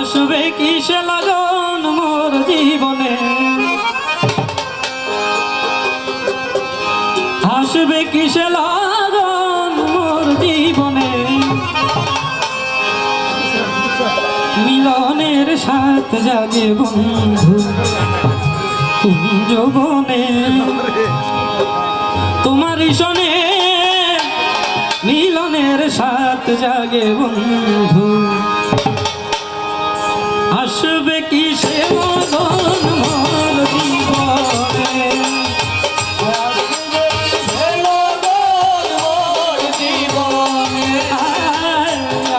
আসবে কিসে লাগন মোর জীবনে? আসবে কিসে লাগন মোর জীবনে? মিলনের সাথ জাগে বন্ধু কুঞ্জবনে তোমারই শোনে মিলনের সাথ জাগে বন্ধু। আসবে কি সে মদন মোর জীবনে?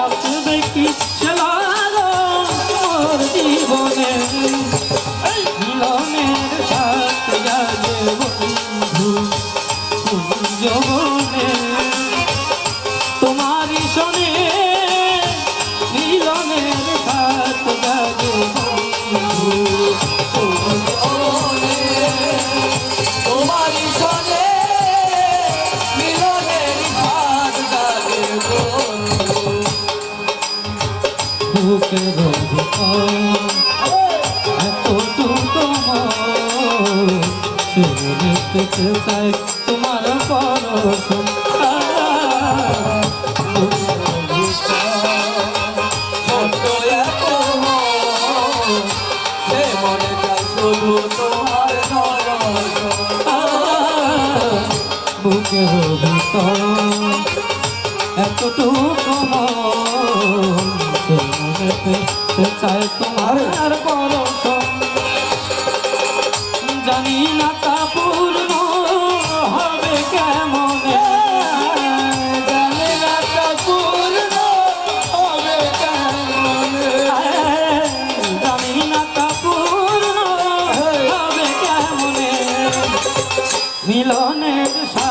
আসবে কি সে মদন মোর জীবনে? মিলনের সাথ জাগে বন্ধু কুঞ্জবনে তোমারই শোনে বুকের ভিতর এতটুকু শুনে পেতে চাই তোমার পরশ ছোট্ট এত মন, পেতে চাই তোমার পরশ জানি না হবে কেমনে। জানি না হবে কেমনে। জানি না হবে কেমনে। মিলনের সাথ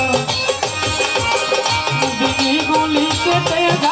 Sorteo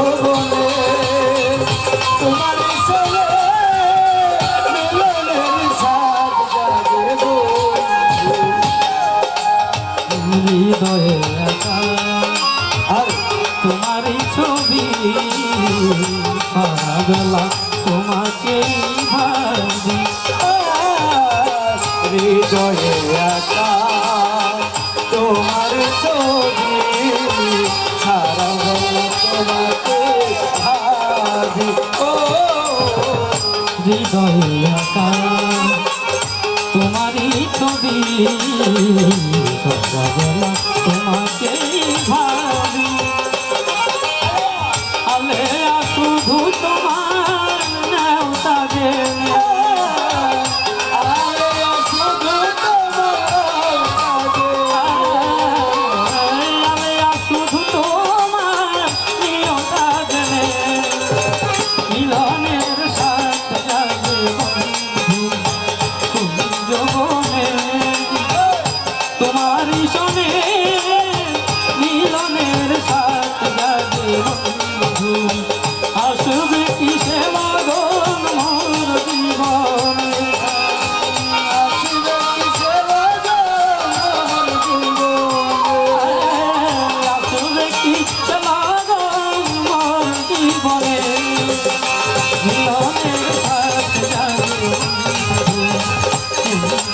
ওরে তোমার সঙ্গে মিলনের সাথ জাগে হৃদয়ে আর তোমারই ছবি সারা বেলা ভাবি হৃদয়ে একা হৃদয়ে একা তোমারই ছবি তোমাকেই ভাবি আলে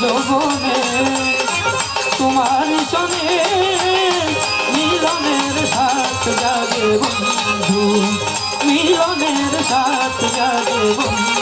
যৌবনে তোমার সনে মিলনের সাথ জাগে বন্ধু মিলনের সাথ জাগে বন্ধু।